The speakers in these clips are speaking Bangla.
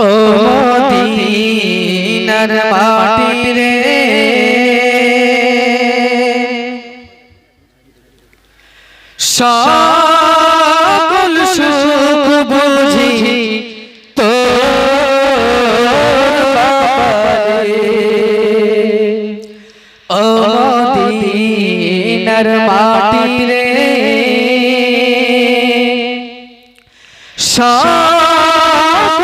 ও মদিনার মাটি রে সকল সুখ বুঝি তো ও মদিনার মাটি রে সকল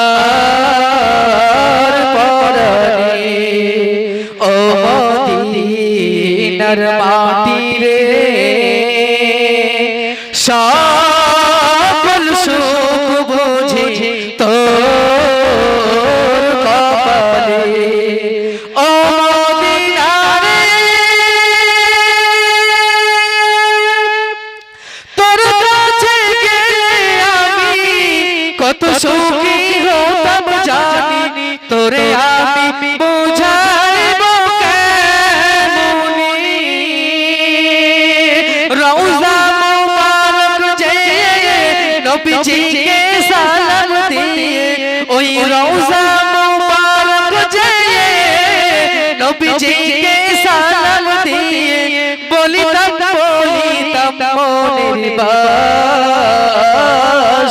আর পরারে ও মদিনার মাটি রে সকল সুখ বুঝে তো কত সুখী জানি তোরে আমি বুঝাইব কেমনি? রওজা মুবারক যে নবীজিকে সালাম দিয়ে ওই রওজা মুবারক যে নবীজিকে সালাম দিয়ে বলিতাম বলিতাম মনের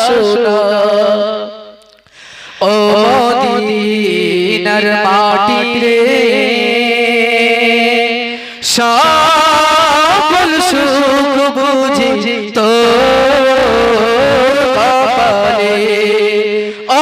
বাসনা। মদিনার মাটি রে সকল সুখ বুঝি তো কপালে। ও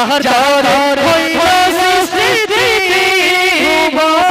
যাহার যাহার হইল সৃষ্টি ভুবন